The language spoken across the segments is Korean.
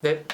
네.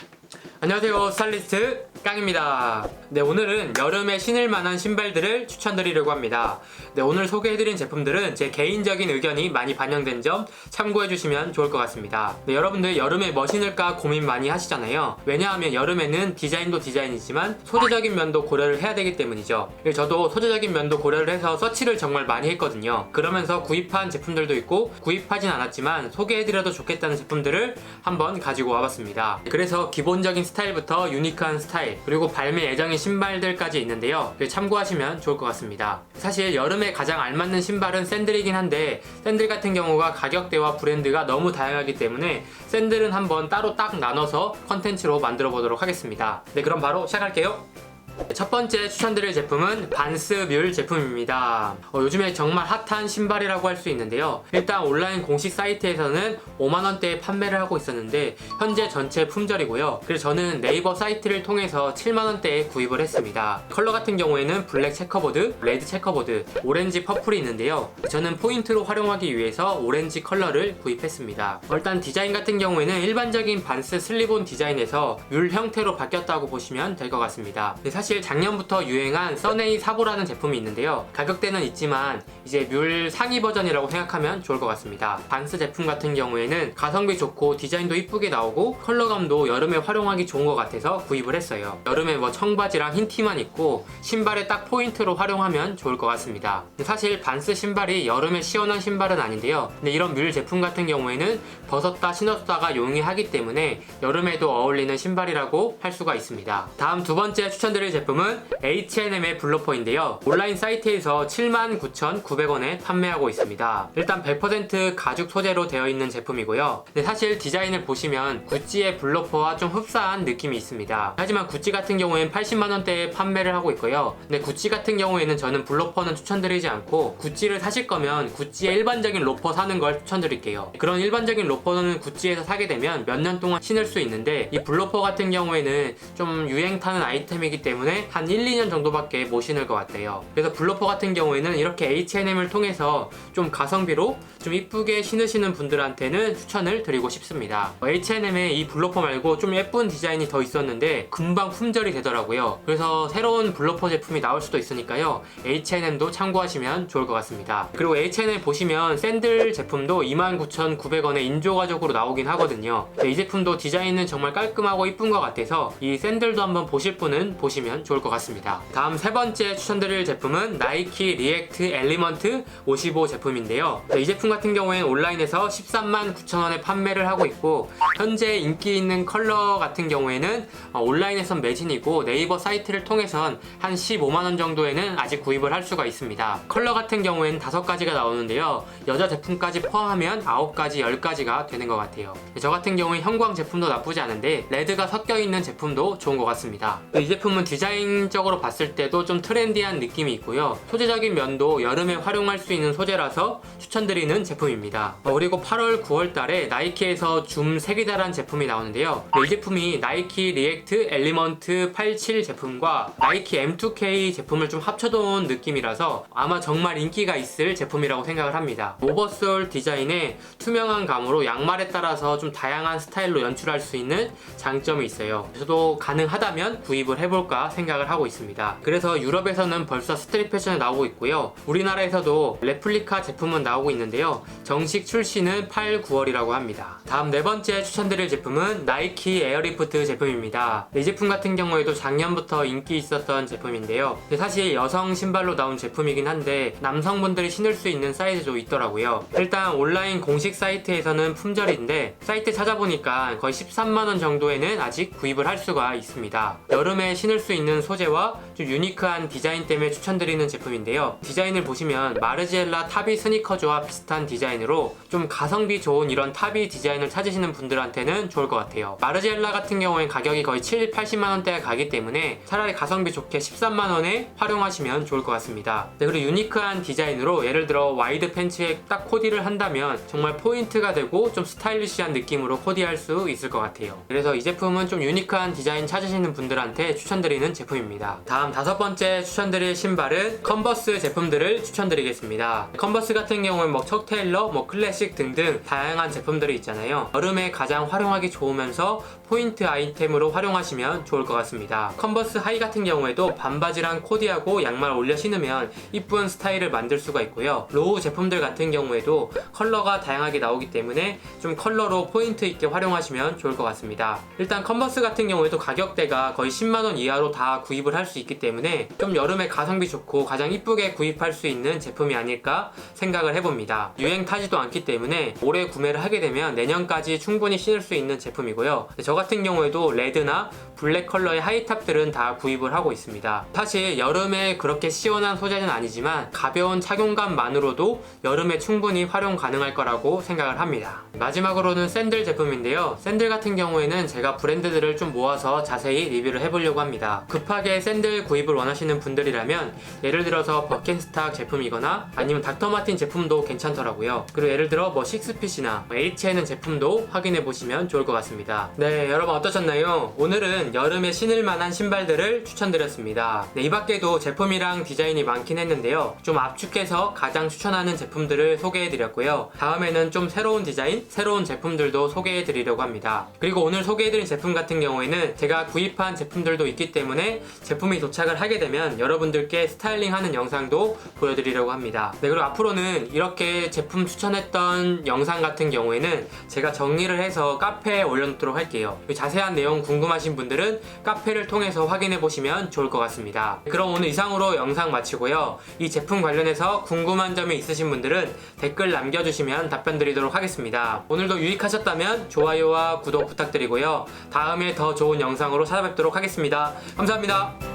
안녕하세요. 스타일리스트 깡입니다. 네, 오늘은 여름에 신을 만한 신발들을 추천드리려고 합니다. 네, 오늘 소개해드린 제품들은 제 개인적인 의견이 많이 반영된 점 참고해주시면 좋을 것 같습니다. 네, 여러분들 여름에 뭐 신을까 고민 많이 하시잖아요. 왜냐하면 여름에는 디자인도 디자인이지만 소재적인 면도 고려를 해야 되기 때문이죠. 그래서 저도 소재적인 면도 고려를 해서 서치를 정말 많이 했거든요. 그러면서 구입한 제품들도 있고 구입하진 않았지만 소개해드려도 좋겠다는 제품들을 한번 가지고 와봤습니다. 그래서 기본적인 스타일부터 유니크한 스타일 그리고 발매 예정인 신발들까지 있는데요. 참고하시면 좋을 것 같습니다. 사실 여름에 가장 알맞는 신발은 샌들이긴 한데 샌들 같은 경우가 가격대와 브랜드가 너무 다양하기 때문에 샌들은 한번 따로 딱 나눠서 컨텐츠로 만들어 보도록 하겠습니다. 네 그럼 바로 시작할게요. 첫 번째 추천드릴 제품은 반스 뮬 제품입니다. 어, 요즘에 정말 핫한 신발이라고 할 수 있는데요. 일단 온라인 공식 사이트에서는 5만원대에 판매를 하고 있었는데 현재 전체 품절이고요. 그래서 저는 네이버 사이트를 통해서 7만원대에 구입을 했습니다. 컬러 같은 경우에는 블랙 체커보드, 레드 체커보드, 오렌지 퍼플이 있는데요. 저는 포인트로 활용하기 위해서 오렌지 컬러를 구입했습니다. 어, 일단 디자인 같은 경우에는 일반적인 반스 슬리본 디자인에서 뮬 형태로 바뀌었다고 보시면 될 것 같습니다. 네, 사실 작년부터 유행한 써네이 사보라는 제품이 있는데요. 가격대는 있지만 이제 뮬 상위 버전이라고 생각하면 좋을 것 같습니다. 반스 제품 같은 경우에는 가성비 좋고 디자인도 이쁘게 나오고 컬러감도 여름에 활용하기 좋은 것 같아서 구입을 했어요. 여름에 뭐 청바지랑 흰 티만 입고 신발에 딱 포인트로 활용하면 좋을 것 같습니다. 사실 반스 신발이 여름에 시원한 신발은 아닌데요. 근데 이런 뮬 제품 같은 경우에는 벗었다 신었다가 용이하기 때문에 여름에도 어울리는 신발이라고 할 수가 있습니다. 다음 두 번째 추천드릴 제품은 H&M의 블로퍼인데요. 온라인 사이트에서 79,900원에 판매하고 있습니다. 일단 100% 가죽 소재로 되어 있는 제품이고요. 근데 사실 디자인을 보시면 구찌의 블로퍼와 좀 흡사한 느낌이 있습니다. 하지만 구찌 같은 경우에는 80만원대에 판매를 하고 있고요. 근데 구찌 같은 경우에는 저는 블로퍼는 추천드리지 않고 구찌를 사실 거면 구찌의 일반적인 로퍼 사는 걸 추천드릴게요. 그런 일반적인 로퍼는 구찌에서 사게 되면 몇 년 동안 신을 수 있는데 이 블로퍼 같은 경우에는 좀 유행 타는 아이템이기 때문에 한 1, 2년 정도밖에 못 신을 것 같아요. 그래서 블로퍼 같은 경우에는 이렇게 H&M을 통해서 좀 가성비로 좀 이쁘게 신으시는 분들한테는 추천을 드리고 싶습니다. H&M에 이 블로퍼 말고 좀 예쁜 디자인이 더 있었는데 금방 품절이 되더라고요. 그래서 새로운 블로퍼 제품이 나올 수도 있으니까요. H&M도 참고하시면 좋을 것 같습니다. 그리고 H&M 보시면 샌들 제품도 29,900원에 인조가죽으로 나오긴 하거든요. 네, 이 제품도 디자인은 정말 깔끔하고 이쁜 것 같아서 이 샌들도 한번 보실 분은 보시면 좋을 것 같습니다. 다음 세 번째 추천드릴 제품은 나이키 리액트 엘리먼트 55 제품인데요. 네, 이 제품 같은 경우에는 온라인에서 13만 9천 원에 판매를 하고 있고 현재 인기 있는 컬러 같은 경우에는 어, 온라인에선 매진이고 네이버 사이트를 통해선 한 15만 원 정도에는 아직 구입을 할 수가 있습니다. 컬러 같은 경우에는 5가지가 나오는데요. 여자 제품까지 포함하면 9가지, 10가지가 되는 것 같아요. 네, 저 같은 경우에 형광 제품도 나쁘지 않은데 레드가 섞여 있는 제품도 좋은 것 같습니다. 이 제품은 디자인 적으로 봤을 때도 좀 트렌디한 느낌이 있고요. 소재적인 면도 여름에 활용할 수 있는 소재라서 추천드리는 제품입니다. 어, 그리고 8월, 9월 달에 나이키에서 줌 3개달한 제품이 나오는데요. 네, 이 제품이 나이키 리액트 엘리먼트 87 제품과 나이키 M2K 제품을 좀 합쳐놓은 느낌이라서 아마 정말 인기가 있을 제품이라고 생각을 합니다. 오버솔 디자인에 투명한 감으로 양말에 따라서 좀 다양한 스타일로 연출할 수 있는 장점이 있어요. 저도 가능하다면 구입을 해볼까 생각을 하고 있습니다. 그래서 유럽에서는 벌써 스트릿 패션이 나오고 있고요. 우리나라에서도 레플리카 제품은 나오고 있는데요. 정식 출시는 8, 9월이라고 합니다. 다음 네 번째 추천드릴 제품은 나이키 에어리프트 제품입니다. 이 제품 같은 경우에도 작년부터 인기 있었던 제품인데요. 사실 여성 신발로 나온 제품이긴 한데 남성분들이 신을 수 있는 사이즈도 있더라고요. 일단 온라인 공식 사이트에서는 품절인데 사이트 찾아보니까 거의 13만원 정도에는 아직 구입을 할 수가 있습니다. 여름에 신을 수 있는 소재와 좀 유니크한 디자인 때문에 추천드리는 제품인데요. 디자인을 보시면 마르지엘라 타비 스니커즈와 비슷한 디자인으로 좀 가성비 좋은 이런 타비 디자인을 찾으시는 분들한테는 좋을 것 같아요. 마르지엘라 같은 경우엔 가격이 거의 7, 80만 원대가 가기 때문에 차라리 가성비 좋게 13만 원에 활용하시면 좋을 것 같습니다. 네, 그리고 유니크한 디자인으로 예를 들어 와이드 팬츠에 딱 코디를 한다면 정말 포인트가 되고 좀 스타일리시한 느낌으로 코디할 수 있을 것 같아요. 그래서 이 제품은 좀 유니크한 디자인 찾으시는 분들한테 추천드리는 있는 제품입니다. 다음 다섯 번째 추천드릴 신발은 컨버스 제품들을 추천드리겠습니다. 컨버스 같은 경우는 뭐 척테일러, 뭐 클래식 등등 다양한 제품들이 있잖아요. 여름에 가장 활용하기 좋으면서 포인트 아이템으로 활용하시면 좋을 것 같습니다. 컨버스 하이 같은 경우에도 반바지랑 코디하고 양말 올려 신으면 이쁜 스타일을 만들 수가 있고요. 로우 제품들 같은 경우에도 컬러가 다양하게 나오기 때문에 좀 컬러로 포인트 있게 활용하시면 좋을 것 같습니다. 일단 컨버스 같은 경우에도 가격대가 거의 10만원 이하로 다 구입을 할 수 있기 때문에 좀 여름에 가성비 좋고 가장 이쁘게 구입할 수 있는 제품이 아닐까 생각을 해봅니다. 유행 타지도 않기 때문에 올해 구매를 하게 되면 내년까지 충분히 신을 수 있는 제품이고요. 저 같은 경우에도 레드나 블랙 컬러의 하이탑들은 다 구입을 하고 있습니다. 사실 여름에 그렇게 시원한 소재는 아니지만 가벼운 착용감만으로도 여름에 충분히 활용 가능할 거라고 생각을 합니다. 마지막으로는 샌들 제품인데요. 샌들 같은 경우에는 제가 브랜드들을 좀 모아서 자세히 리뷰를 해보려고 합니다. 급하게 샌들 구입을 원하시는 분들이라면 예를 들어서 버켄스탁 제품이거나 아니면 닥터마틴 제품도 괜찮더라고요. 그리고 예를 들어 뭐 식스핏이나 H&N 제품도 확인해 보시면 좋을 것 같습니다. 네, 여러분 어떠셨나요? 오늘은 여름에 신을 만한 신발들을 추천드렸습니다. 네, 이 밖에도 제품이랑 디자인이 많긴 했는데요. 좀 압축해서 가장 추천하는 제품들을 소개해 드렸고요. 다음에는 좀 새로운 디자인, 새로운 제품들도 소개해 드리려고 합니다. 그리고 오늘 소개해 드린 제품 같은 경우에는 제가 구입한 제품들도 있기 때문에 제품이 도착을 하게 되면 여러분들께 스타일링하는 영상도 보여드리려고 합니다. 네, 그리고 앞으로는 이렇게 제품 추천했던 영상 같은 경우에는 제가 정리를 해서 카페에 올려놓도록 할게요. 자세한 내용 궁금하신 분들은 카페를 통해서 확인해 보시면 좋을 것 같습니다. 그럼 오늘 이상으로 영상 마치고요. 이 제품 관련해서 궁금한 점이 있으신 분들은 댓글 남겨주시면 답변 드리도록 하겠습니다. 오늘도 유익하셨다면 좋아요와 구독 부탁드리고요. 다음에 더 좋은 영상으로 찾아뵙도록 하겠습니다. 감사합니다.